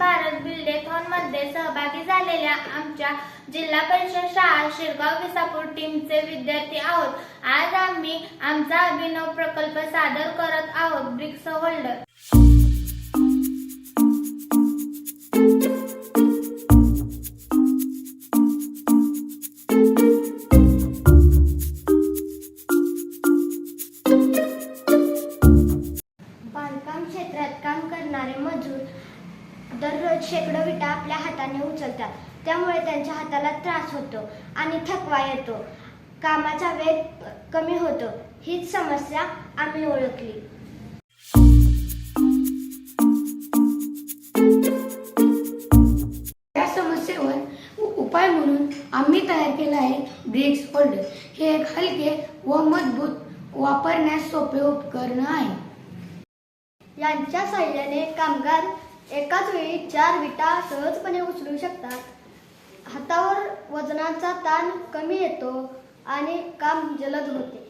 भारत बिल्डेथॉनमध्ये सहभागी झालेल्या आमच्या जिल्हा परिषद शाळा शिरगाव विसापूर टीमचे विद्यार्थी आहोत. आज आम्ही आमचा अभिनव प्रकल्प सादर करत आहोत ब्रिक्स होल्डर बांधकाम क्षेत्रात काम करणारे मजूर दररोज शेकडो विटा आपल्या हाताने उचलतात. त्यामुळे त्यांच्या हाताला त्रास होतो आणि थकवा येतो. कामाचा वेग कमी होतो. हीच समस्या आम्ही ओळखली. या समस्येवर उपाय म्हणून आम्ही तयार केलं आहे ब्रिक्स होल्डर हे एक हलके व मजबूत वापरण्यास सोपे उपकरण आहे. यांच्या सहाय्याने कामगार एकाच वेळी चार विटा सहजपणे उचलू शकतात. हातावर वजनाचा ताण कमी येतो आणि काम जलद होते.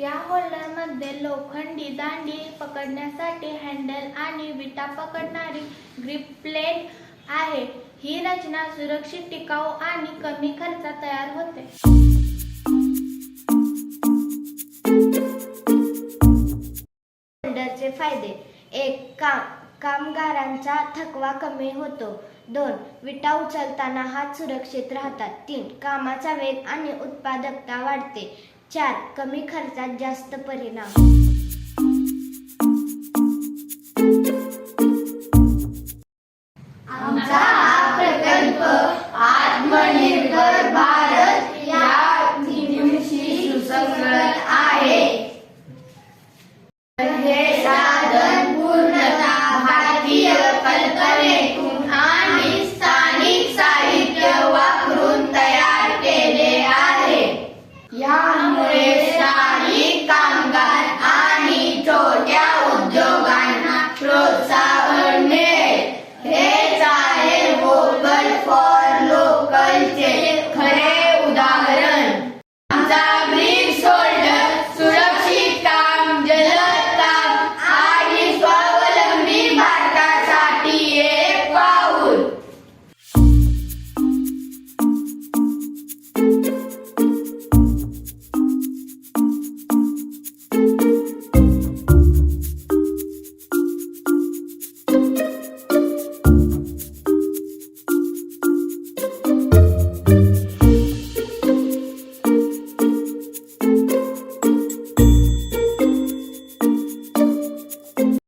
या होल्डरमध्ये लोखंडी दांडी पकडण्यासाठी हँडल आणि विटा पकडणारी ग्रिप प्लेट आहे. ही रचना सुरक्षित टिकाऊ आणि कमी खर्चात तयार होते. होल्डरचे फायदे. एक काम. कामगारांचा थकवा कमी होतो. दोन विटा उचलताना हात सुरक्षित राहतात. तीन कामाचा वेग आणि उत्पादकता वाढते. चार कमी खर्चात जास्त परिणाम.